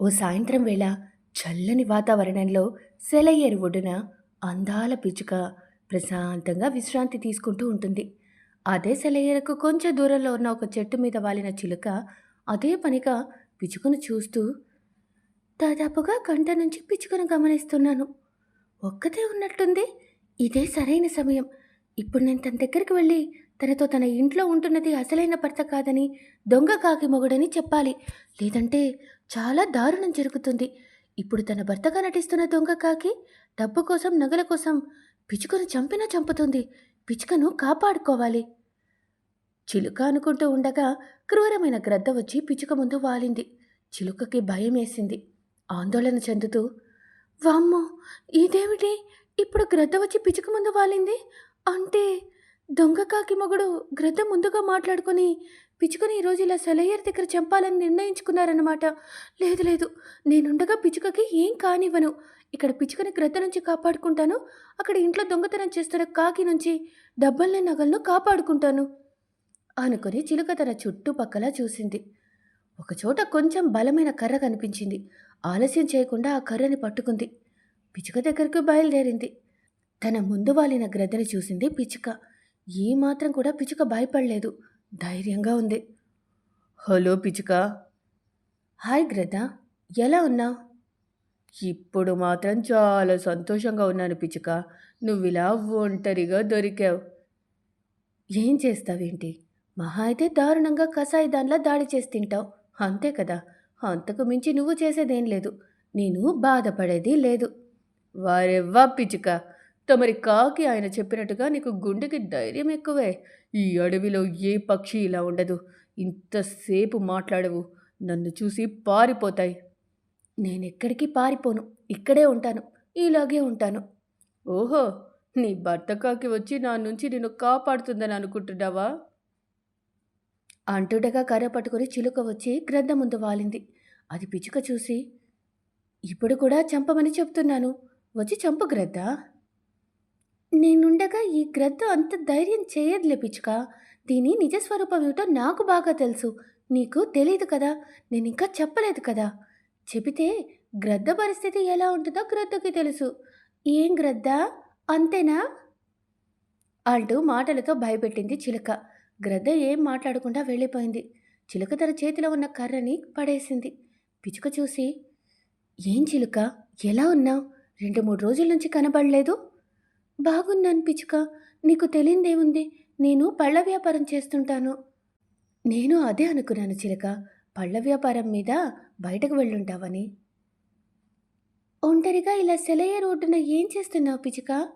ఓ సాయంత్రం వేళ చల్లని వాతావరణంలో సెలయేరు ఒడ్డున అందాల పిచ్చుక ప్రశాంతంగా విశ్రాంతి తీసుకుంటూ ఉంటుంది. అదే సెలయేరుకు కొంచెం దూరంలో ఉన్న ఒక చెట్టు మీద వాలిన చిలుక అదే పనిగా పిచుకను చూస్తూ దాదాపుగా గంట నుంచి పిచుకను గమనిస్తున్నాను. ఒక్కతే ఉన్నట్టుంది. ఇదే సరైన సమయం. ఇప్పుడు నేను తన దగ్గరికి వెళ్ళి తనతో తన ఇంట్లో ఉంటున్నది అసలైన భర్త కాదని దొంగ కాకి మొగుడని చెప్పాలి. లేదంటే చాలా దారుణం జరుగుతుంది. ఇప్పుడు తన భర్తగా నటిస్తున్న దొంగ కాకి డబ్బు కోసం నగల కోసం పిచ్చుకను చంపినా చంపుతుంది. పిచ్చుకను కాపాడుకోవాలి. చిలుక అనుకుంటూ ఉండగా క్రూరమైన గ్రద్ద వచ్చి పిచ్చుక ముందు వాలింది. చిలుకకి భయం వేసింది. ఆందోళన చెందుతూ వామ్మో! ఇదేమిటి? ఇప్పుడు గ్రద్ద వచ్చి పిచ్చుక ముందు వాలింది? అంటే దొంగ కాకి మొగుడు గ్రద్ద ముందుగా మాట్లాడుకొని పిచ్చుకని ఈరోజు ఇలా సెలయ్యర్ దగ్గర చంపాలని నిర్ణయించుకున్నారన్నమాట. లేదు లేదు నేనుండగా పిచ్చుకకి ఏం కానివ్వను. ఇక్కడ పిచ్చుకని గ్రద్ద నుంచి కాపాడుకుంటాను అక్కడ ఇంట్లో దొంగతనం చేస్తున్న కాకి నుంచి డబ్బల్ని నగలను కాపాడుకుంటాను అనుకుని చిలుక తన చుట్టుపక్కల చూసింది. ఒకచోట కొంచెం బలమైన కర్ర కనిపించింది. ఆలస్యం చేయకుండా ఆ కర్రని పట్టుకుంది. పిచ్చుక దగ్గరకు బయలుదేరింది. తన ముందు వాలిన గ్రద్దని చూసింది పిచ్చుక. ఏమాత్రం కూడా పిచ్చుక భయపడలేదు. ధైర్యంగా ఉంది. హలో పిచ్చుక. హాయ్ గ్రద్ద ఎలా ఉన్నావు? ఇప్పుడు మాత్రం చాలా సంతోషంగా ఉన్నాను పిచ్చుక. నువ్వు ఇలా ఒంటరిగా దొరికావు. ఏం చేస్తావేంటి? మహా అయితే దారుణంగా కసాయి దానిలా దాడి చేసి తింటావు. అంతే కదా? అంతకు మించి నువ్వు చేసేదేం లేదు. నేను బాధపడేది లేదు. వారెవ్వా పిచ్చుక. తమరి కాకి ఆయన చెప్పినట్టుగా నీకు గుండెకి ధైర్యం ఎక్కువే. ఈ అడవిలో ఏ పక్షి ఇలా ఉండదు. ఇంతసేపు మాట్లాడవు. నన్ను చూసి పారిపోతాయి. నేనెక్కడికి పారిపోను? ఇక్కడే ఉంటాను. ఇలాగే ఉంటాను. ఓహో! నీ భర్త కాకి వచ్చి నా నుంచి నిన్ను కాపాడుతుందని అనుకుంటున్నావా? అంటుడగా కర్ర పట్టుకుని చిలుక వచ్చి గ్రద్ద ముందు వాలింది. అది పిచ్చుక చూసి ఇప్పుడు కూడా చంపమని చెప్తున్నాను. వచ్చి చంపు గ్రద్ద? నేనుండగా ఈ గ్రద్ద అంత ధైర్యం చేయదులే పిచ్చుక. దీని నిజస్వరూపం ఏమిటో నాకు బాగా తెలుసు. నీకు తెలియదు కదా? నేను ఇంకా చెప్పలేదు కదా? చెబితే గ్రద్ద పరిస్థితి ఎలా ఉంటుందో గ్రద్దకి తెలుసు. ఏం గ్రద్ద అంతేనా? అంటూ మాటలతో భయపెట్టింది చిలుక. గ్రద్ద ఏం మాట్లాడకుండా వెళ్ళిపోయింది. చిలుక తన చేతిలో ఉన్న కర్రని పడేసింది. పిచుక చూసి ఏం చిలుక? ఎలా ఉన్నావు? రెండు మూడు రోజుల నుంచి కనబడలేదు? బాగున్నాను పిచుక నీకు తెలియదేముంది నేను పళ్ళ వ్యాపారం చేస్తుంటాను. నేను అదే అనుకున్నాను చిలుక. పళ్ళ వ్యాపారం మీద బయటకు వెళ్ళుంటావని. ఒంటరిగా ఇలా సెలయ రోడ్డున ఏం చేస్తున్నావు పిచుక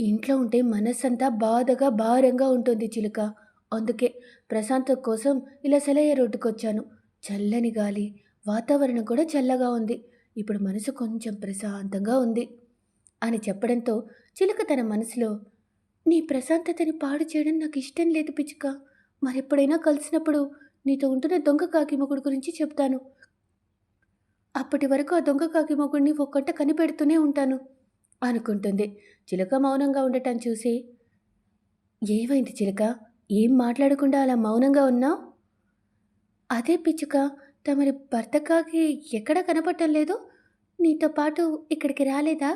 ఇంట్లో ఉంటే మనస్సంతా బాధగా భారంగా ఉంటుంది చిలుక. అందుకే ప్రశాంతత కోసం ఇలా సెలయ రోడ్డుకొచ్చాను. చల్లని గాలి వాతావరణం కూడా చల్లగా ఉంది. ఇప్పుడు మనసు కొంచెం ప్రశాంతంగా ఉంది అని చెప్పడంతో చిలుక తన మనసులో నీ ప్రశాంతతని పాడు చేయడం నాకు ఇష్టం లేదు పిచ్చుక. మరెప్పుడైనా కలిసినప్పుడు నీతో ఉంటున్న దొంగ కాకి మొగుడు గురించి చెప్తాను. అప్పటి వరకు ఆ దొంగ కాకి మొగుడిని ఒక్కంట కనిపెడుతూనే ఉంటాను అనుకుంటుంది. చిలక మౌనంగా ఉండటం చూసి ఏమైంది చిలక? ఏం మాట్లాడకుండా అలా మౌనంగా ఉన్నావు? అదే పిచ్చుక తమరి భర్త కాకి ఎక్కడా కనపడటం లేదు. నీతో పాటు ఇక్కడికి రాలేదా?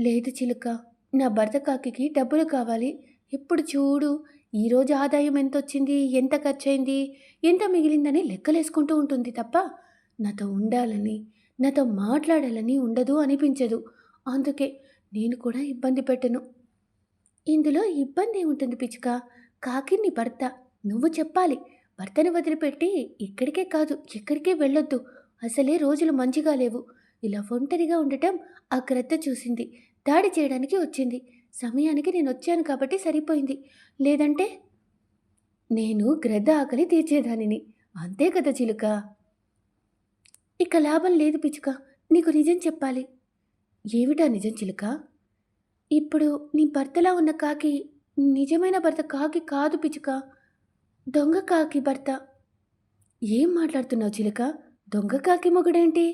లేదు చిలుక నా భర్త కాకి డబ్బులు కావాలి. ఎప్పుడు చూడు ఈరోజు ఆదాయం ఎంత వచ్చింది ఎంత ఖర్చయింది ఎంత మిగిలిందని లెక్కలేసుకుంటూ ఉంటుంది తప్ప నాతో ఉండాలని నాతో మాట్లాడాలని ఉండదు అనిపించదు. అందుకే నేను కూడా ఇబ్బంది పెట్టను. ఇందులో ఇబ్బంది ఉంటుంది పిచ్చుక. కాకి నీ భర్త నువ్వు చెప్పాలి. భర్తని వదిలిపెట్టి ఇక్కడికే కాదు ఎక్కడికే వెళ్ళొద్దు. అసలే రోజులు మంచిగా లేవు. ఇలా ఒంటరిగా ఉండటం ఆ చూసింది. దాడి చేయడానికి వచ్చింది. సమయానికి నేను వచ్చాను కాబట్టి సరిపోయింది. లేదంటే నేను గ్రద్ద ఆకలి తీర్చేదానిని. అంతే కదా చిలుక? ఇక లాభం లేదు పిచ్చుక. నీకు నిజం చెప్పాలి. ఏమిటా నిజం చిలుక? ఇప్పుడు నీ భర్తలా ఉన్న కాకి నిజమైన భర్త కాకి కాదు పిచ్చుక. దొంగ కాకి భర్త. ఏం మాట్లాడుతున్నావు చిలుక? దొంగ కాకి మొగుడేంటి?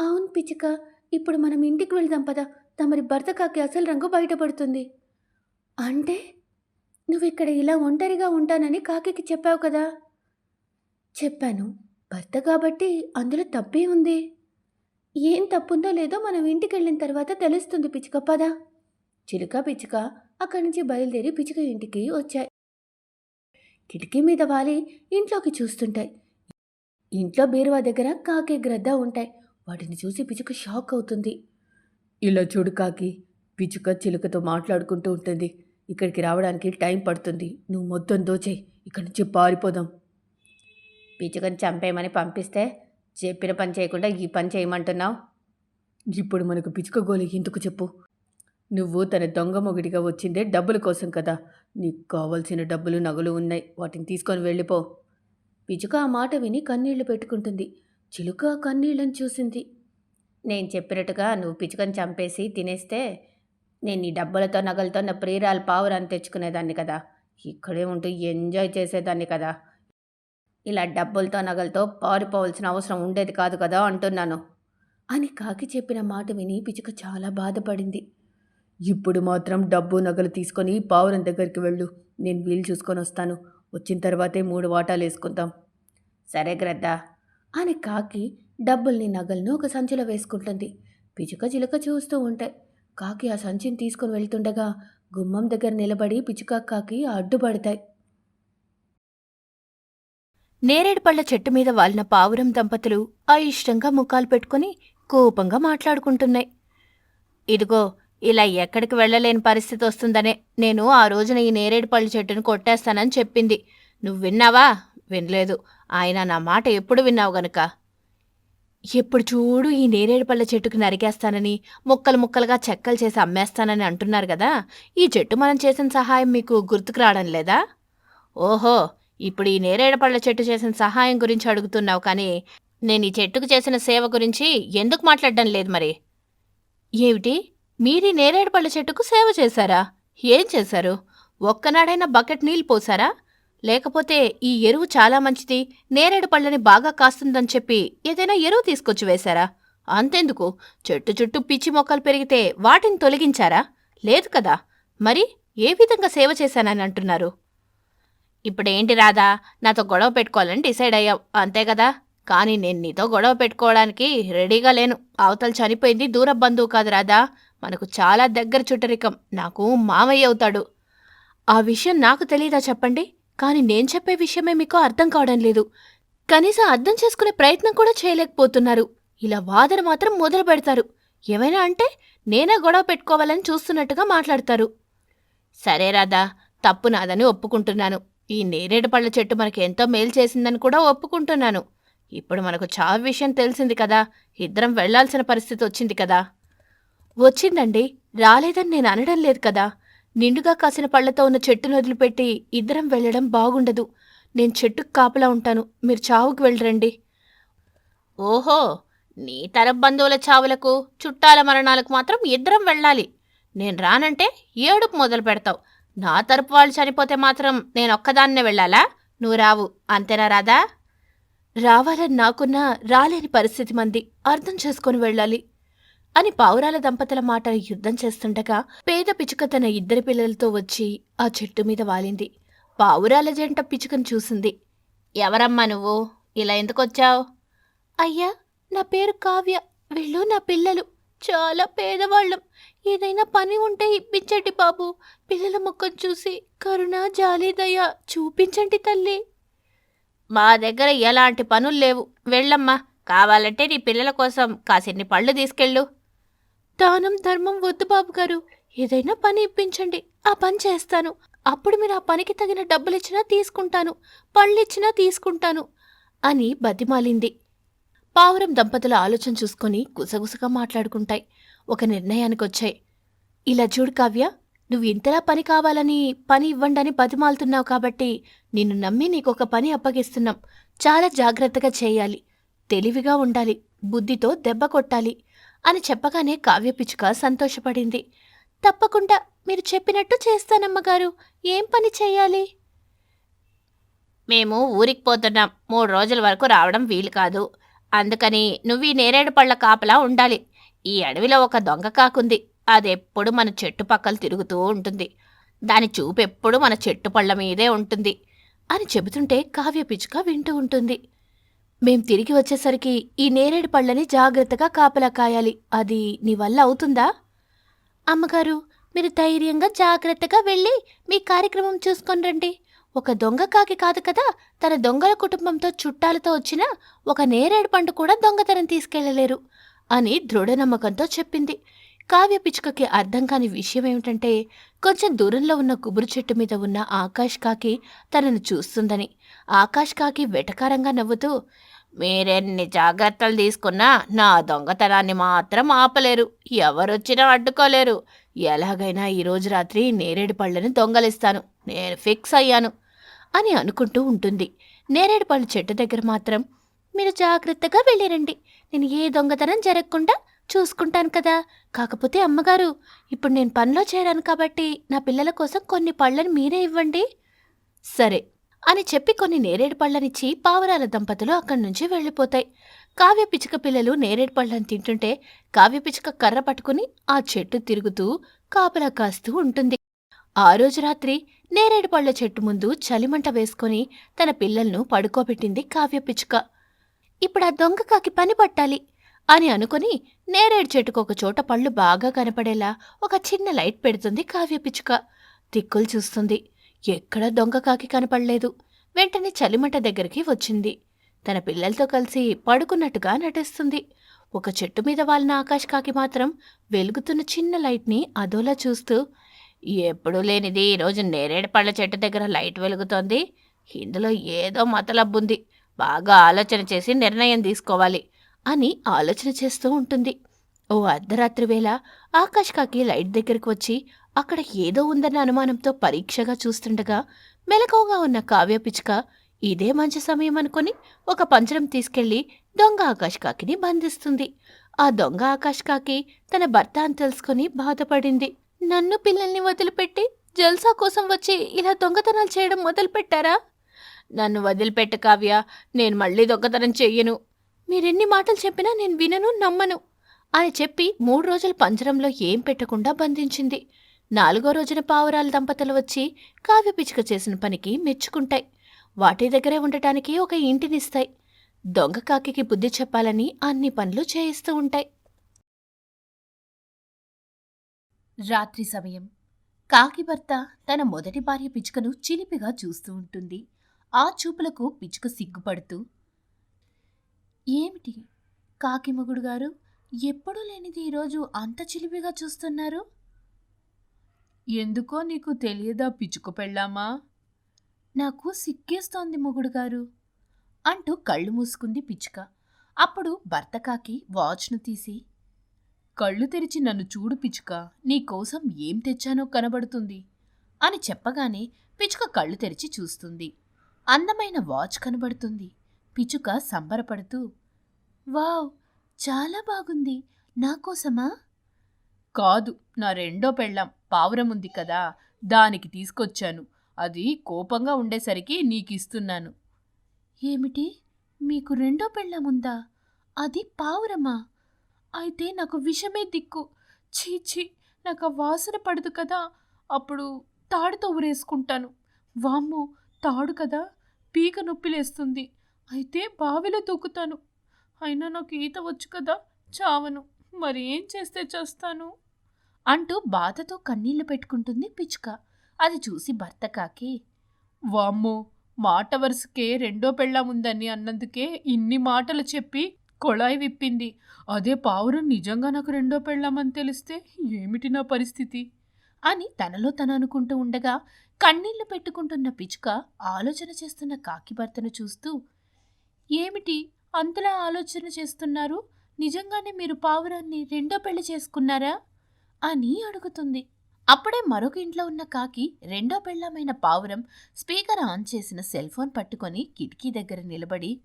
అవును పిచ్చుక. ఇప్పుడు మనం ఇంటికి వెళ్దాం పద. తమరి భర్త కాకి అసలు రంగు బయటపడుతుంది. అంటే? నువ్వు ఇక్కడ ఇలా ఒంటరిగా ఉంటానని కాకికి చెప్పావు కదా? చెప్పాను. భర్త కాబట్టి అందులో తప్పే ఉంది. ఏం తప్పుందో లేదో మనం ఇంటికి వెళ్ళిన తర్వాత తెలుస్తుంది పిచ్చుక. పద. చిలుక పిచ్చుక అక్కడి నుంచి బయలుదేరి పిచ్చుక ఇంటికి వచ్చాయి. కిటికీ మీద వాలి ఇంట్లోకి చూస్తుంటాయి. ఇంట్లో బీరువా దగ్గర కాకి గ్రద్ద ఉంటాయి. వాటిని చూసి పిచ్చుక షాక్ అవుతుంది. ఇలా చూడు కాకి పిచ్చుక చిలుకతో మాట్లాడుకుంటూ ఉంటుంది. ఇక్కడికి రావడానికి టైం పడుతుంది. నువ్వు మొత్తం దోచేయి. ఇక్కడి నుంచి పారిపోదాం. పిచ్చుకని చంపేయమని పంపిస్తే చెప్పిన పని చేయకుండా ఈ పని చేయమంటున్నావు? ఇప్పుడు మనకు పిచ్చుక గోలి ఎందుకు చెప్పు? నువ్వు తన దొంగ మొగుడిగా వచ్చిందే డబ్బుల కోసం కదా. నీకు కావలసిన డబ్బులు నగలు ఉన్నాయి. వాటిని తీసుకొని వెళ్ళిపో. పిచ్చుక ఆ మాట విని కన్నీళ్ళు పెట్టుకుంటుంది. చిలుక ఆ కన్నీళ్ళని చూసింది. నేను చెప్పినట్టుగా నువ్వు పిచ్చుకొని చంపేసి తినేస్తే నేను ఈ డబ్బులతో నగలతో నా ప్రియురాలు పావురాన్ని తెచ్చుకునేదాన్ని కదా. ఇక్కడే ఉంటూ ఎంజాయ్ చేసేదాన్ని కదా. ఇలా డబ్బులతో నగలతో పారిపోవాల్సిన అవసరం ఉండేది కాదు కదా అంటున్నాను. అని కాకి చెప్పిన మాట విని పిచ్చుక చాలా బాధపడింది. ఇప్పుడు మాత్రం డబ్బు నగలు తీసుకొని పావురం దగ్గరికి వెళ్ళు. నేను వీలు చూసుకొని వస్తాను. వచ్చిన తర్వాతే మూడు వాటాలు వేసుకుందాం. సరే గ్రద్ద. అని కాకి డబ్బుల్ని నగలను ఒక సంచిలో వేసుకుంటుంది. పిచ్చుక చిలుక చూస్తూ ఉంటాయి. కాకి ఆ సంచిని తీసుకుని వెళ్తుండగా గుమ్మం దగ్గర నిలబడి పిచ్చుక కాకి అడ్డుపడతాయి. నేరేడు పళ్ళ చెట్టు మీద వాలిన పావురం దంపతులు అయిష్టంగా ముఖాలు పెట్టుకుని కోపంగా మాట్లాడుకుంటున్నాయి. ఇదిగో ఇలా ఎక్కడికి వెళ్ళలేని పరిస్థితి వస్తుందనే నేను ఆ రోజున ఈ నేరేడు పళ్ళ చెట్టును కొట్టేస్తానని చెప్పింది. నువ్వు విన్నావా? వినలేదు. ఆయన నా మాట ఎప్పుడు విన్నావు గనుక? ఎప్పుడు చూడు ఈ నేరేడు పళ్ళ చెట్టుకు నరికేస్తానని ముక్కలు ముక్కలుగా చెక్కలు చేసి అమ్మేస్తానని అంటున్నారు కదా. ఈ చెట్టు మనం చేసిన సహాయం మీకు గుర్తుకు రావడం లేదా? ఓహో ఇప్పుడు ఈ నేరేడు పళ్ళ చెట్టు చేసిన సహాయం గురించి అడుగుతున్నావు కానీ నేను ఈ చెట్టుకు చేసిన సేవ గురించి ఎందుకు మాట్లాడడం లేదు మరి? ఏమిటి? మీరీ నేరేడు పళ్ళ చెట్టుకు సేవ చేశారా? ఏం చేశారు? ఒక్కనాడైనా బకెట్ నీళ్ళు పోసారా? లేకపోతే ఈ ఎరువు చాలా మంచిది నేరేడు పళ్ళని బాగా కాస్తుందని చెప్పి ఏదైనా ఎరువు తీసుకొచ్చి వేశారా? అంతెందుకు. చెట్టు చుట్టూ పిచ్చి మొక్కలు పెరిగితే వాటిని తొలగించారా? లేదు కదా. మరి ఏ విధంగా సేవ చేశానని అంటున్నారు? ఇప్పుడేంటి రాదా నాతో గొడవ పెట్టుకోవాలని డిసైడ్ అయ్యావు. అంతే కదా. కానీ నేను నీతో గొడవ పెట్టుకోవడానికి రెడీగా లేను. అవతల చనిపోయింది దూర బంధువు కాదు రాదా మనకు చాలా దగ్గర చుట్టరికం. నాకు మామయ్య అవుతాడు. ఆ విషయం నాకు తెలీదా చెప్పండి? కానీ నేను చెప్పే విషయమే మీకు అర్థం కావడం లేదు. కనీసం అర్థం చేసుకునే ప్రయత్నం కూడా చేయలేకపోతున్నారు. ఇలా వాదన మాత్రం మొదలు పెడతారు. ఏమైనా అంటే నేనే గొడవ పెట్టుకోవాలని చూస్తున్నట్టుగా మాట్లాడతారు. సరే రాదా తప్పు నాదని ఒప్పుకుంటున్నాను. ఈ నేరేడు పళ్ళ చెట్టు మనకి ఎంతో మేలు చేసిందని కూడా ఒప్పుకుంటున్నాను. ఇప్పుడు మనకు చావు విషయం తెలిసింది కదా. ఇద్దరం వెళ్ళాల్సిన పరిస్థితి వచ్చింది కదా. వచ్చిందండి. రాలేదని నేను అనడం లేదు కదా. నిండుగా కాసిన పళ్ళతో ఉన్న చెట్టును వదిలిపెట్టి ఇద్దరం వెళ్ళడం బాగుండదు. నేను చెట్టుకు కాపలా ఉంటాను. మీరు చావుకు వెళ్ళరండి. ఓహో నీ తరం బంధువుల చావులకు చుట్టాల మరణాలకు మాత్రం ఇద్దరం వెళ్ళాలి. నేను రానంటే ఏడుపు మొదలు పెడతావు. నా తరపు వాళ్ళు చనిపోతే మాత్రం నేను ఒక్కదాన్నే వెళ్ళాలా? నువ్వు రావు అంతేనా రాదా రావాలని నాకున్నా రాలేని పరిస్థితి మంది. అర్థం చేసుకొని వెళ్ళాలి. అని పావురాల దంపతుల మాట యుద్ధం చేస్తుండగా పేద పిచుక తన ఇద్దరి పిల్లలతో వచ్చి ఆ చెట్టు మీద వాలింది. పావురాల జంట పిచుకను చూసింది. ఎవరమ్మా నువ్వు? ఇలా ఎందుకొచ్చావు? అయ్యా నా పేరు కావ్య. వీళ్ళు నా పిల్లలు. చాలా పేదవాళ్ళం. ఏదైనా పని ఉంటే ఇప్పించండి బాబు. పిల్లల ముఖం చూసి కరుణ జాలి దయ చూపించండి తల్లి. మా దగ్గర ఎలాంటి పనులు లేవు. వెళ్ళమ్మా. కావాలంటే నీ పిల్లల కోసం కాసిన్ని పళ్ళు తీసుకెళ్ళు. దానం ధర్మం వద్దు బాబు గారు. ఏదైనా పని ఇప్పించండి. ఆ పని చేస్తాను. అప్పుడు మీరు ఆ పనికి తగిన డబ్బులిచ్చినా తీసుకుంటాను. పళ్ళిచ్చినా తీసుకుంటాను. అని బతిమాలింది. పావురం దంపతుల ఆలోచన చూసుకొని గుసగుసగా మాట్లాడుకుంటాయి. ఒక నిర్ణయానికి వచ్చాయి ఇలా చూడు కావ్య నువ్వు ఇంతలా పని కావాలని పని ఇవ్వండని బతిమాలుతున్నావు కాబట్టి నిన్ను నమ్మి నీకొక పని అప్పగిస్తున్నాం. చాలా జాగ్రత్తగా చేయాలి. తెలివిగా ఉండాలి. బుద్ధితో దెబ్బ కొట్టాలి. అని చెప్పగానే కావ్యపిచ్చుక సంతోషపడింది. తప్పకుండా మీరు చెప్పినట్టు చేస్తానమ్మగారు ఏం పని చేయాలి? మేము ఊరికి పోతున్నాం. మూడు రోజుల వరకు రావడం వీలు కాదు. అందుకని నువ్వు ఈ నేరేడు పళ్ళ కాపలా ఉండాలి. ఈ అడవిలో ఒక దొంగ కాకుంది. అదెప్పుడు మన చెట్టు పక్కల తిరుగుతూ ఉంటుంది. దాని చూపెప్పుడు మన చెట్టు పళ్ళ మీదే ఉంటుంది. అని చెబుతుంటే కావ్య పిచ్చుక వింటూ ఉంటుంది. మేం తిరిగి వచ్చేసరికి ఈ నేరేడు పళ్ళని జాగ్రత్తగా కాపలా కాయాలి. అది నీ వల్ల అవుతుందా? అమ్మగారు మీరు ధైర్యంగా జాగ్రత్తగా వెళ్ళి మీ కార్యక్రమం చూసుకొని రండి. ఒక దొంగ కాకి కాదు కదా తన దొంగల కుటుంబంతో చుట్టాలతో వచ్చిన ఒక నేరేడు పండు కూడా దొంగతనం తీసుకెళ్ళలేరు అని దృఢ నమ్మకంతో చెప్పింది. కావ్య పిచ్చుకకి అర్థం కాని విషయం ఏమిటంటే కొంచెం దూరంలో ఉన్న కుబురు చెట్టు మీద ఉన్న ఆకాష్ కాకి తనను చూస్తుందని. ఆకాష్ కాకి వెటకారంగా నవ్వుతూ మీరెన్ని జాగ్రత్తలు తీసుకున్నా నా దొంగతనాన్ని మాత్రం ఆపలేరు. ఎవరొచ్చినా అడ్డుకోలేరు. ఎలాగైనా ఈరోజు రాత్రి నేరేడు పళ్ళని దొంగలిస్తాను. నేను ఫిక్స్ అయ్యాను అని అనుకుంటూ ఉంటుంది. నేరేడు పళ్ళు చెట్టు దగ్గర మాత్రం మీరు జాగ్రత్తగా వెళ్ళిరండి. నేను ఏ దొంగతనం జరగకుండా చూసుకుంటాను కదా. కాకపోతే అమ్మగారు ఇప్పుడు నేను పనిలో చేరాను కాబట్టి నా పిల్లల కోసం కొన్ని పళ్ళని మీరే ఇవ్వండి. సరే. అని చెప్పి కొన్ని నేరేడు పళ్ళనిచ్చి పావురాల దంపతులు అక్కడి నుంచి వెళ్ళిపోతాయి. కావ్య పిచ్చుక పిల్లలు నేరేడు పళ్ళని తింటుంటే కావ్య పిచ్చుక కర్ర పట్టుకుని ఆ చెట్టు తిరుగుతూ కాపలా కాస్తూ ఉంటుంది. ఆ రోజు రాత్రి నేరేడు పళ్ళ చెట్టు ముందు చలిమంట వేసుకొని తన పిల్లలను పడుకోబెట్టింది కావ్య పిచ్చుక. ఇప్పుడు ఆ దొంగ కాకి పని పట్టాలి అని అనుకుని నేరేడు చెట్టుకు ఒక చోట పళ్ళు బాగా కనపడేలా ఒక చిన్న లైట్ పెడుతుంది కావ్య పిచ్చుక. దిక్కులు చూస్తుంది. ఎక్కడ దొంగ కాకి కనపడలేదు. వెంటనే చలిమంట దగ్గరికి వచ్చింది. తన పిల్లలతో కలిసి పడుకున్నట్టుగా నటిస్తుంది. ఒక చెట్టు మీద వాలిన ఆకాశ్ కాకి మాత్రం వెలుగుతున్న చిన్న లైట్ని అదోలా చూస్తూ ఎప్పుడూ లేనిది ఈరోజు నేరేడు పళ్ళ చెట్టు దగ్గర లైట్ వెలుగుతోంది. ఇందులో ఏదో మతలబ్బుంది బాగా ఆలోచన చేసి నిర్ణయం తీసుకోవాలి అని ఆలోచన చేస్తూ ఉంటుంది. ఓ అర్ధరాత్రి వేళ ఆకాష్ కాకి లైట్ దగ్గరికి వచ్చి అక్కడ ఏదో ఉందన్న అనుమానంతో పరీక్షగా చూస్తుండగా మెలకువగా ఉన్న కావ్య పిచ్చుక ఇదే మంచి సమయం అనుకుని ఒక పంజరం తీసుకెళ్ళి దొంగ ఆకాష్ కాకిని బంధిస్తుంది. ఆ దొంగ ఆకాష్ కాకి తన భర్త అని తెలుసుకుని బాధపడింది. నన్ను పిల్లల్ని వదిలిపెట్టి జల్సా కోసం వచ్చి ఇలా దొంగతనాలు చేయడం మొదలుపెట్టారా? నన్ను వదిలిపెట్ట కావ్య నేను మళ్ళీ దొంగతనం చెయ్యను. మీరెన్ని మాటలు చెప్పినా నేను వినను నమ్మను అని చెప్పి మూడు రోజుల పంజరంలో ఏం పెట్టకుండా బంధించింది. నాలుగో రోజున పావురాల దంపతులు వచ్చి కావ్య పిచ్చుక చేసిన పనికి మెచ్చుకుంటాయి. వాటి దగ్గరే ఉండటానికి ఒక ఇంటినిస్తాయి. దొంగ కాకికి బుద్ధి చెప్పాలని అన్ని పనులు చేయిస్తూ ఉంటాయి. రాత్రి సమయం. కాకి భర్త తన మొదటి భార్య పిచ్చుకను చిలిపిగా చూస్తూ ఉంటుంది. ఆ చూపులకు పిచ్చుక సిగ్గుపడుతూ ఏమిటి కాకి మొగుడు గారు ఎప్పుడూ లేనిది ఈరోజు అంత చిలిపిగా చూస్తున్నారు? ఎందుకో నీకు తెలియదా పిచ్చుక పెళ్ళామా? నాకు సిక్కేస్తోంది మొగుడు గారు అంటూ కళ్ళు మూసుకుంది పిచ్చుక. అప్పుడు భర్త కాకి వాచ్ను తీసి కళ్ళు తెరిచి నన్ను చూడు పిచ్చుక నీకోసం ఏం తెచ్చానో కనబడుతుంది అని చెప్పగానే పిచ్చుక కళ్ళు తెరిచి చూస్తుంది. అందమైన వాచ్ కనబడుతుంది. పిచ్చుక సంబరపడుతూ వావ్ చాలా బాగుంది. నా కోసమా? కాదు నా రెండో పెళ్ళాం. పావురం ఉంది కదా దానికి తీసుకొచ్చాను. అది కోపంగా ఉండేసరికి నీకిస్తున్నాను. ఏమిటి? మీకు రెండో పెళ్ళముందా అది పావురమా? అయితే నాకు విషమే దిక్కు. ఛీ ఛీ నాకు ఆ వాసన పడదు కదా. అప్పుడు తాడుతో ఊరేసుకుంటాను. వామ్మో తాడు కదా. పీక నొప్పిలేస్తుంది. అయితే బావిలో తూకుతాను. అయినా నాకు ఈత వచ్చు కదా చావను. మరి ఏం చేస్తే చేస్తాను? అంటూ బాధతో కన్నీళ్ళు పెట్టుకుంటుంది పిచ్చుక. అది చూసి భర్త కాకి వామ్మో మాట వరుసకే రెండో పెళ్ళాం ఉందని అన్నందుకే ఇన్ని మాటలు చెప్పి కొళాయి విప్పింది. అదే పావురం నిజంగా నాకు రెండో పెళ్ళామని తెలిస్తే ఏమిటి నా పరిస్థితి? అని తనలో తను అనుకుంటూ ఉండగా కన్నీళ్ళు పెట్టుకుంటున్న పిచ్చుక ఆలోచన చేస్తున్న కాకి భర్తను చూస్తూ ఏమిటి? అంతలా ఆలోచన చేస్తున్నారు? నిజంగానే మీరు పావురాన్ని రెండో పెళ్ళి చేసుకున్నారా? అని అడుగుతుంది. అప్పుడే మరొక ఇంట్లో ఉన్న కాకి రెండో పెళ్ళమైన పావురం స్పీకర్ ఆన్ చేసిన సెల్ ఫోన్ పట్టుకొని కిటికీ దగ్గర నిలబడి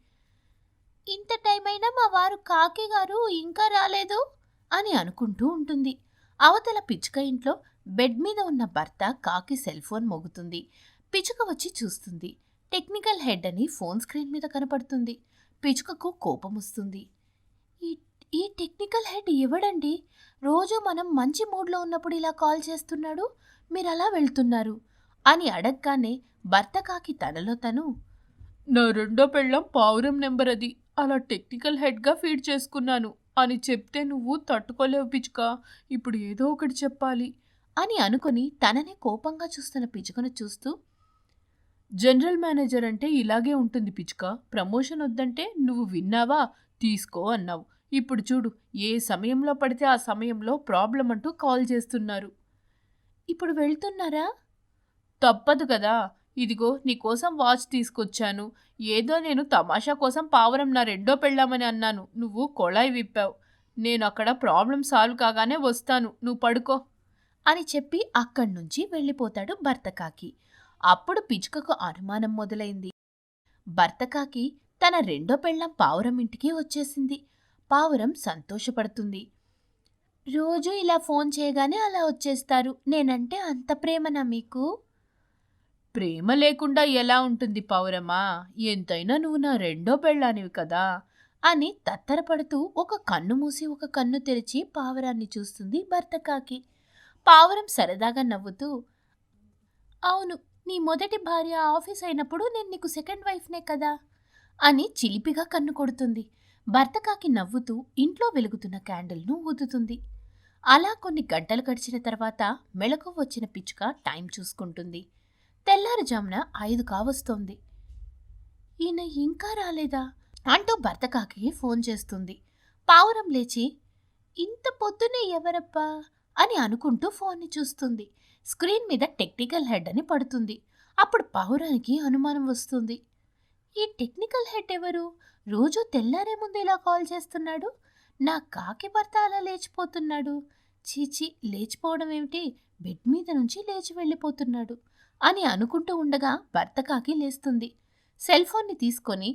ఇంత టైం అయినా మా వారు కాకి గారు ఇంకా రాలేదు? అని అనుకుంటూ ఉంటుంది. అవతల పిచ్చుక ఇంట్లో బెడ్ మీద ఉన్న భర్త కాకి సెల్ ఫోన్ మోగుతుంది. పిచ్చుక వచ్చి చూస్తుంది. టెక్నికల్ హెడ్ అని ఫోన్ స్క్రీన్ మీద కనపడుతుంది. పిచ్చుకకు కోపం వస్తుంది. ఈ ఈ టెక్నికల్ హెడ్ ఎవడండి? రోజు మనం మంచి మూడ్లో ఉన్నప్పుడు ఇలా కాల్ చేస్తున్నాడు మీరు అలా వెళ్తున్నారు అని అడగగానే భర్త కాకి తనలో తను నా రెండో పెళ్ళం పావురం నెంబర్ అది అలా టెక్నికల్ హెడ్గా ఫీడ్ చేసుకున్నాను అని చెప్తే నువ్వు తట్టుకోలేవు పిచ్చుక ఇప్పుడు ఏదో ఒకటి చెప్పాలి అని అనుకుని తననే కోపంగా చూస్తున్న పిచ్చుకను చూస్తూ జనరల్ మేనేజర్ అంటే ఇలాగే ఉంటుంది పిచ్చుక ప్రమోషన్ వద్దంటే నువ్వు విన్నావా? తీసుకో అన్నావు. ఇప్పుడు చూడు ఏ సమయంలో పడితే ఆ సమయంలో ప్రాబ్లం అంటూ కాల్ చేస్తున్నారు. ఇప్పుడు వెళ్తున్నారా? తప్పదు కదా. ఇదిగో నీకోసం వాచ్ తీసుకొచ్చాను. ఏదో నేను తమాషా కోసం పావురం నా రెండో పెళ్ళామని అన్నాను. నువ్వు కొళాయి విప్పావు. నేను అక్కడ ప్రాబ్లం సాల్వ్ కాగానే వస్తాను. నువ్వు పడుకో. అని చెప్పి అక్కడి నుంచి వెళ్ళిపోతాడు భర్తకాకి. అప్పుడు పిచ్చుకకు అనుమానం మొదలైంది. భర్తకాకి తన రెండో పెళ్ళం పావురం ఇంటికి వచ్చేసింది. పావురం సంతోషపడుతుంది. రోజు ఇలా ఫోన్ చేయగానే అలా వచ్చేస్తారు. నేనంటే అంత ప్రేమనా మీకు? ప్రేమ లేకుండా ఎలా ఉంటుంది పావురమా? ఎంతైనా నువ్వు నా రెండో పెళ్ళానివి కదా? అని తత్తరపడుతూ ఒక కన్ను మూసి ఒక కన్ను తెరిచి పావురాన్ని చూస్తుంది భర్తకాకి పావురం సరదాగా నవ్వుతూ అవును నీ మొదటి భార్య ఆఫీస్ అయినప్పుడు నేను నీకు సెకండ్ వైఫ్నే కదా? అని చిలిపిగా కన్ను కొడుతుంది. భర్తకాకి నవ్వుతూ ఇంట్లో వెలుగుతున్న క్యాండిల్ను ఊదుతుంది. అలా కొన్ని గంటలు గడిచిన తర్వాత మెళకు వచ్చిన పిచ్చుక టైం చూసుకుంటుంది. తెల్లారుజామున ఐదు కావస్తోంది. ఈయన ఇంకా రాలేదా? అంటూ భర్తకాకి ఫోన్ చేస్తుంది. పావురం లేచి ఇంత పొద్దునే ఎవరప్పా అని అనుకుంటూ ఫోన్ని చూస్తుంది. స్క్రీన్ మీద టెక్నికల్ హెడ్ అని పడుతుంది. అప్పుడు పావురానికి అనుమానం వస్తుంది. ఈ టెక్నికల్ హెడ్ ఎవరు? రోజు తెల్లారే ముందు ఇలా కాల్ చేస్తున్నాడు? నా కాకి భర్త అలా లేచిపోతున్నాడు. చీచి లేచిపోవడం ఏమిటి? బెడ్ మీద నుంచి లేచి వెళ్ళిపోతున్నాడు అని అనుకుంటూ ఉండగా భర్త కాకి లేస్తుంది. సెల్ ఫోన్ని తీసుకొని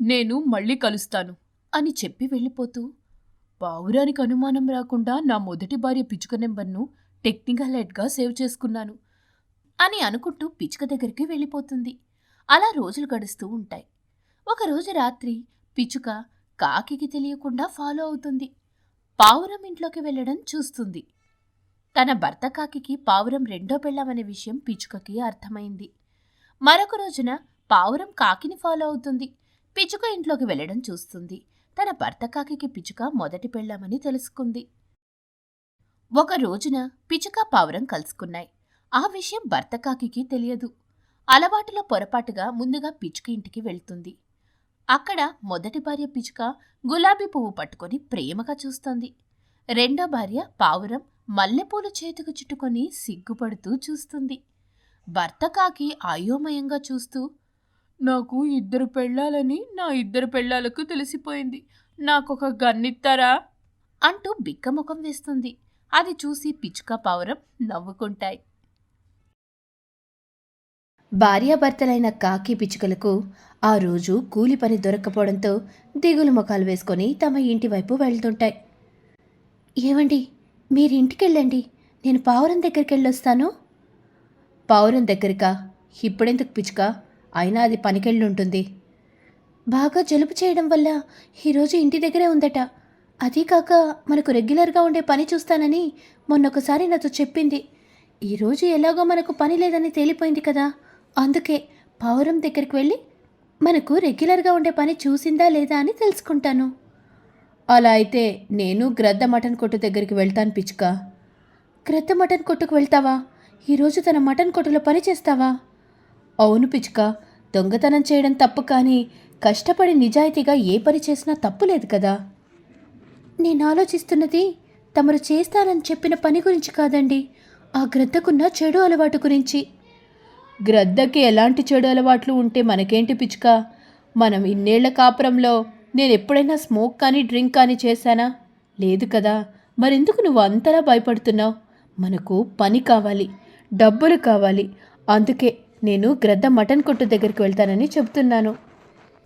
నేను మళ్ళీ కలుస్తాను అని చెప్పి వెళ్ళిపోతూ పావురానికి అనుమానం రాకుండా నా మొదటి భార్య పిచ్చుక నెంబర్ను టెక్నికల్ హెడ్గా సేవ్ చేసుకున్నాను అని అనుకుంటూ పిచ్చుక దగ్గరికి వెళ్ళిపోతుంది. అలా రోజులు గడుస్తూ ఉంటాయి. ఒకరోజు రాత్రి పిచ్చుక కాకికి తెలియకుండా ఫాలో అవుతుంది. పావురం ఇంట్లోకి వెళ్ళడం చూస్తుంది. తన భర్త కాకికి పావురం రెండో పెళ్ళామనే విషయం పిచ్చుకకి అర్థమైంది. మరొక రోజున పావురం కాకిని ఫాలో అవుతుంది. పిచ్చుక ఇంట్లోకి వెళ్ళడం చూస్తుంది. తన భర్త కాకికి పిచ్చుక మొదటి పెళ్ళామని తెలుసుకుంది. ఒక రోజున పిచ్చుక పావురం కలుసుకున్నాయి. ఆ విషయం భర్త కాకికి తెలియదు. అలవాటులో పొరపాటుగా ముందుగా పిచ్చుక ఇంటికి వెళ్తుంది. అక్కడ మొదటి భార్య పిచ్చుక గులాబీ పువ్వు పట్టుకొని ప్రేమగా చూస్తోంది. రెండో భార్య పావురం మల్లెపూలు చేతికి చుట్టుకొని సిగ్గుపడుతూ చూస్తుంది. భర్త కాకి అయోమయంగా చూస్తూ నాకు ఇద్దరు పెళ్ళాలని నా ఇద్దరు పెళ్ళాలకు తెలిసిపోయింది. నాకొక గన్నిస్తారా అంటూ బిక్కముఖం వేస్తుంది. అది చూసి పిచ్చుక పావురం నవ్వుకుంటాయి. భార్యాభర్తలైన కాకి పిచ్చుకలకు ఆ రోజు కూలి పని దొరక్కపోవడంతో దిగులు ముఖాలు వేసుకొని తమ ఇంటి వైపు వెళ్తుంటాయి. ఏమండి మీరు ఇంటికెళ్ళండి. నేను పావురం దగ్గరికి వెళ్ళొస్తాను పావురం దగ్గరికా? ఇప్పుడెందుకు పిచ్చుక? అయినా అది పనికెళ్ళుంటుంది. బాగా జలుబు చేయడం వల్ల ఈరోజు ఇంటి దగ్గరే ఉందట. అదీ కాక మనకు రెగ్యులర్గా ఉండే పని చూస్తానని మొన్నొకసారి నాతో చెప్పింది. ఈరోజు ఎలాగో మనకు పని లేదని తేలిపోయింది కదా. అందుకే పావురం దగ్గరికి వెళ్ళి మనకు రెగ్యులర్గా ఉండే పని చూసిందా లేదా అని తెలుసుకుంటాను. అలా అయితే నేను గ్రద్ద మటన్ కొట్టు దగ్గరికి వెళ్తాను పిచ్చుక. గ్రద్ద మటన్ కొట్టుకు వెళ్తావా? ఈరోజు తన మటన్ కొట్టులో పని చేస్తావా? అవును పిచ్చుక దొంగతనం చేయడం తప్పు కానీ కష్టపడి నిజాయితీగా ఏ పని చేసినా తప్పు లేదు కదా. నేను ఆలోచిస్తున్నది తమరు చేస్తానని చెప్పిన పని గురించి కాదండి. ఆ గ్రద్దకున్న చెడు అలవాటు గురించి. గ్రద్దకి ఎలాంటి చెడు అలవాట్లు ఉంటే మనకేంటి పిచ్చుక? మనం ఇన్నేళ్ళ కాపురంలో నేను ఎప్పుడైనా స్మోక్ కానీ డ్రింక్ కానీ చేశానా? లేదు కదా. మరెందుకు నువ్వు అంతలా భయపడుతున్నావు? మనకు పని కావాలి డబ్బులు కావాలి. అందుకే నేను గ్రద్ద మటన్ కొట్టు దగ్గరికి వెళ్తానని చెప్తున్నాను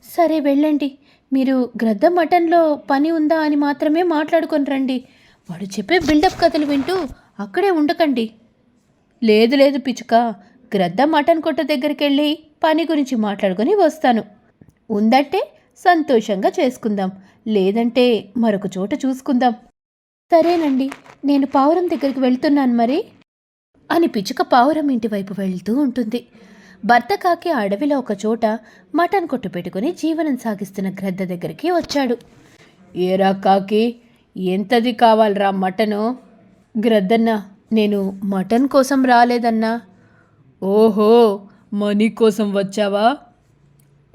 సరే వెళ్ళండి. మీరు గ్రద్ద మటన్లో పని ఉందా అని మాత్రమే మాట్లాడుకొని రండి. వాడు చెప్పే బిల్డప్ కథలు వింటూ అక్కడే ఉండకండి. లేదు లేదు పిచ్చుక. గ్రద్ద మటన్ కొట్ట దగ్గరికి వెళ్ళి పని గురించి మాట్లాడుకొని వస్తాను. ఉందంటే సంతోషంగా చేసుకుందాం. లేదంటే మరొక చోట చూసుకుందాం. సరేనండి నేను పావురం దగ్గరికి వెళ్తున్నాను మరి. అని పిచ్చుక పావురం ఇంటి వైపు వెళ్తూ ఉంటుంది. భర్త కాకి అడవిలో ఒక చోట మటన్ కొట్టు పెట్టుకుని జీవనం సాగిస్తున్న గ్రద్ద దగ్గరికి వచ్చాడు. ఏరా కాకి ఎంతది కావాలరా మటను? గ్రద్దన్న నేను మటన్ కోసం రాలేదన్నా. ఓహో మనీ కోసం వచ్చావా?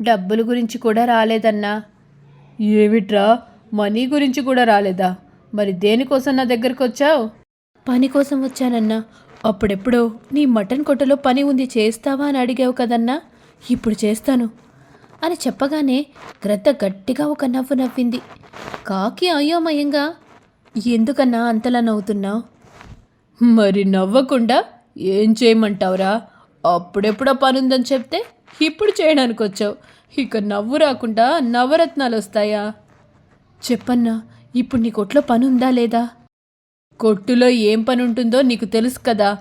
డబ్బుల గురించి కూడా రాలేదన్నా. ఏమిట్రా? మనీ గురించి కూడా రాలేదా? మరి దేనికోసం నా దగ్గరకు వచ్చావు? పని కోసం వచ్చానన్నా. అప్పుడెప్పుడో నీ మటన్ కొట్టులో పని ఉంది చేస్తావా అని అడిగావు కదన్నా. ఇప్పుడు చేస్తాను. అని చెప్పగానే గ్రద్ద గట్టిగా ఒక నవ్వు నవ్వింది. కాకి అయోమయంగా ఎందుకన్నా అంతలా నవ్వుతున్నావు? మరి నవ్వకుండా ఏం చేయమంటావురా? అప్పుడెప్పుడో పనుందని చెప్తే ఇప్పుడు చేయడానికి వచ్చావు ఇక నవ్వు రాకుండా నవరత్నాలు వస్తాయా చెప్పన్నా ఇప్పుడు నీ కొట్లో పని ఉందా లేదా? కొట్టులో ఏం పని ఉంటుందో నీకు తెలుసు కదా.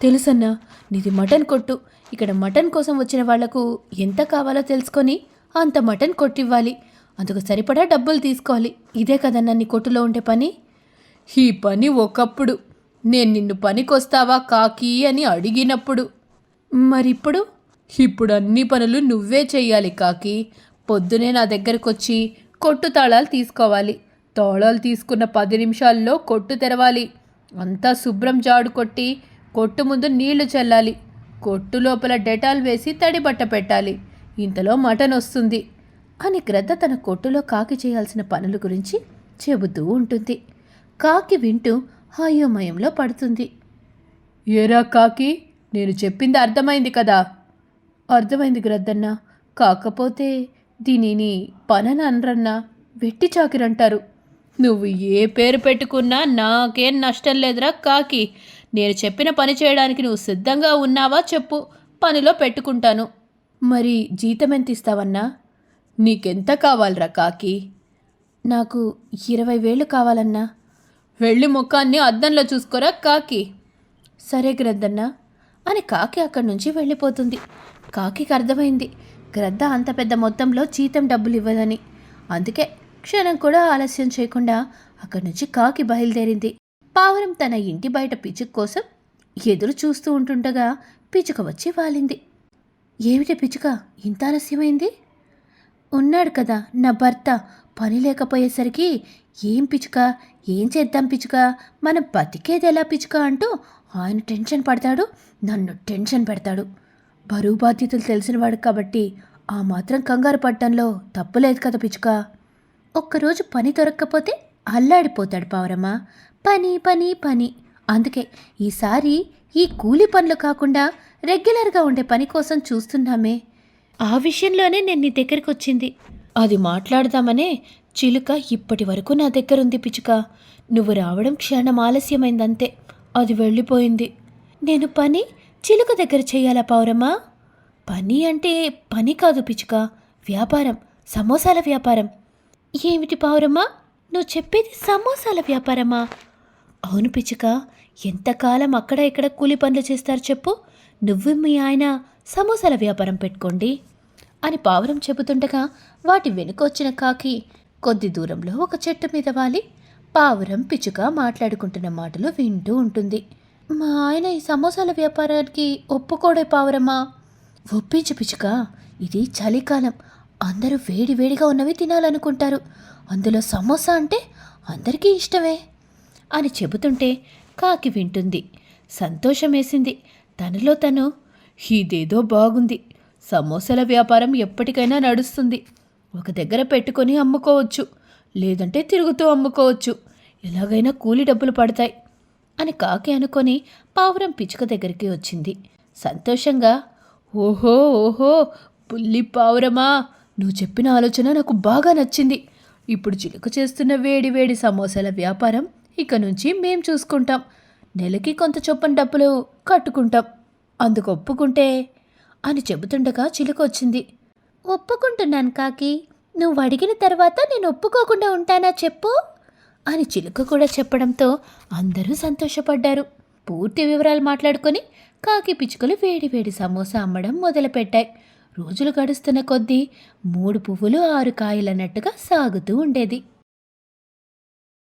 తెలుసన్నా నీది మటన్ కొట్టు. ఇక్కడ మటన్ కోసం వచ్చిన వాళ్ళకు ఎంత కావాలో తెలుసుకొని అంత మటన్ కొట్టివ్వాలి. అందుకు సరిపడా డబ్బులు తీసుకోవాలి. ఇదే కదన్నా నీ కొట్టులో ఉండే పని? ఈ పని ఒకప్పుడు. నేను నిన్ను పనికొస్తావా కాకి అని అడిగినప్పుడు. మరిప్పుడు ఇప్పుడు అన్ని పనులు నువ్వే చెయ్యాలి కాకి. పొద్దునే నా దగ్గరకు వచ్చి కొట్టు తాళాలు తీసుకోవాలి. తాళాలు తీసుకున్న పది నిమిషాల్లో కొట్టు తెరవాలి. అంతా శుభ్రం జాడు కొట్టి కొట్టు ముందు నీళ్ళు చల్లాలి. కొట్టు లోపల డెటాల్ వేసి తడి బట్ట పెట్టాలి. ఇంతలో మటన్ వస్తుంది. అని గ్రద్ద తన కొట్టులో కాకి చేయాల్సిన పనుల గురించి చెబుతూ ఉంటుంది. కాకి వింటూ అయోమయంలో పడుతుంది. ఏరా కాకి నేను చెప్పింది అర్థమైంది కదా. అర్థమైంది గ్రద్దన్న. కాకపోతే దీనిని పనని అనరన్నా. వెట్టి చాకిరంటారు నువ్వు ఏ పేరు పెట్టుకున్నా నాకేం నష్టం లేదురా కాకి. నేను చెప్పిన పని చేయడానికి నువ్వు సిద్ధంగా ఉన్నావా చెప్పు. పనిలో పెట్టుకుంటాను. మరి జీతం ఎంత ఇస్తావన్నా? నీకెంత కావాలరా కాకి? నాకు ఇరవై వేలు కావాలన్నా. వెళ్ళి ముఖాన్ని అద్దంలో చూసుకోరా కాకి. సరే గ్రద్దన్నా. అని కాకి అక్కడి నుంచి వెళ్ళిపోతుంది. కాకికి అర్థమైంది. గ్రద్ద అంత పెద్ద మొత్తంలో జీతం డబ్బులు ఇవ్వదని. అందుకే క్షణం కూడా ఆలస్యం చేయకుండా అక్కడి నుంచి కాకి బయలుదేరింది. పావురం తన ఇంటి బయట పిచ్చుక కోసం ఎదురు చూస్తూ ఉంటుండగా పిచ్చుక వచ్చి వాలింది. ఏమిటి పిచ్చుక? ఇంత ఆలస్యమైంది? ఉన్నాడు కదా నా భర్త. పని లేకపోయేసరికి ఏం పిచ్చుక? ఏం చేద్దాం పిచ్చుక? మనం బతికేది ఎలా పిచ్చుక అంటూ ఆయన టెన్షన్ పడతాడు నన్ను టెన్షన్ పెడతాడు. బరువు బాధ్యతలు తెలిసినవాడు కాబట్టి ఆ మాత్రం కంగారు పడటంలో తప్పులేదు కదా పిచ్చుక. ఒక్కరోజు పని దొరక్కపోతే అల్లాడిపోతాడు పావురమ్మ. పని పని పని. అందుకే ఈసారి ఈ కూలి పనులు కాకుండా రెగ్యులర్గా ఉండే పని కోసం చూస్తున్నామే. ఆ విషయంలోనే నేను నీ దగ్గరికి వచ్చింది అది మాట్లాడదామనే చిలుక ఇప్పటి వరకు నా దగ్గర ఉంది పిచ్చుక. నువ్వు రావడం క్షణం ఆలస్యమైందంతే. అది వెళ్ళిపోయింది. నేను పని చిలుక దగ్గర చేయాలా పౌరమ్మా పని అంటే పని కాదు పిచ్చుక. వ్యాపారం సమోసాల వ్యాపారం. ఏమిటి పావురమ్మా నువ్వు చెప్పేది సమోసాల వ్యాపారమా? అవును పిచ్చుక ఎంతకాలం అక్కడ ఇక్కడ కూలి పనులు చేస్తారు చెప్పు. నువ్వు మీ ఆయన సమోసాల వ్యాపారం పెట్టుకోండి అని పావురం చెబుతుండగా వాటి వెనుక వచ్చిన కాకి కొద్ది దూరంలో ఒక చెట్టు మీద వాలి. పావురం పిచ్చుక మాట్లాడుకుంటున్న మాటలు వింటూ ఉంటుంది. మా ఆయన ఈ సమోసాల వ్యాపారానికి ఒప్పుకోడే పావురమ్మా. ఒప్పించు పిచ్చుక ఇది చలికాలం. అందరూ వేడి వేడిగా ఉన్నవి తినాలనుకుంటారు. అందులో సమోసా అంటే అందరికీ ఇష్టమే అని చెబుతుంటే కాకి వింటుంది. సంతోషమేసింది. తనలో తను ఇదేదో బాగుంది. సమోసాల వ్యాపారం ఎప్పటికైనా నడుస్తుంది. ఒక దగ్గర పెట్టుకొని అమ్ముకోవచ్చు. లేదంటే తిరుగుతూ అమ్ముకోవచ్చు. ఎలాగైనా కూలి డబ్బులు పడతాయి అని కాకి అనుకొని పావురం పిచ్చుక దగ్గరికి వచ్చింది. సంతోషంగా ఓహో ఓహో పుల్లి పావురమా! నువ్వు చెప్పిన ఆలోచన నాకు బాగా నచ్చింది. ఇప్పుడు చిలుక చేస్తున్న వేడి వేడి సమోసాల వ్యాపారం ఇక నుంచి మేం చూసుకుంటాం. నెలకి కొంత చొప్పున డబ్బులు కట్టుకుంటాం. అందుకు ఒప్పుకుంటే అని చెబుతుండగా చిలుక వచ్చింది. ఒప్పుకుంటున్నాను కాకి. నువ్వు అడిగిన తర్వాత నేను ఒప్పుకోకుండా ఉంటానా చెప్పు? అని చిలుక కూడా చెప్పడంతో అందరూ సంతోషపడ్డారు. పూర్తి వివరాలు మాట్లాడుకొని కాకి పిచ్చుకలు వేడి వేడి సమోసా అమ్మడం మొదలుపెట్టాయి. రోజులు గడుస్తున్న కొద్దీ మూడు పువ్వులు ఆరు కాయలన్నట్టుగా సాగుతూ ఉండేది.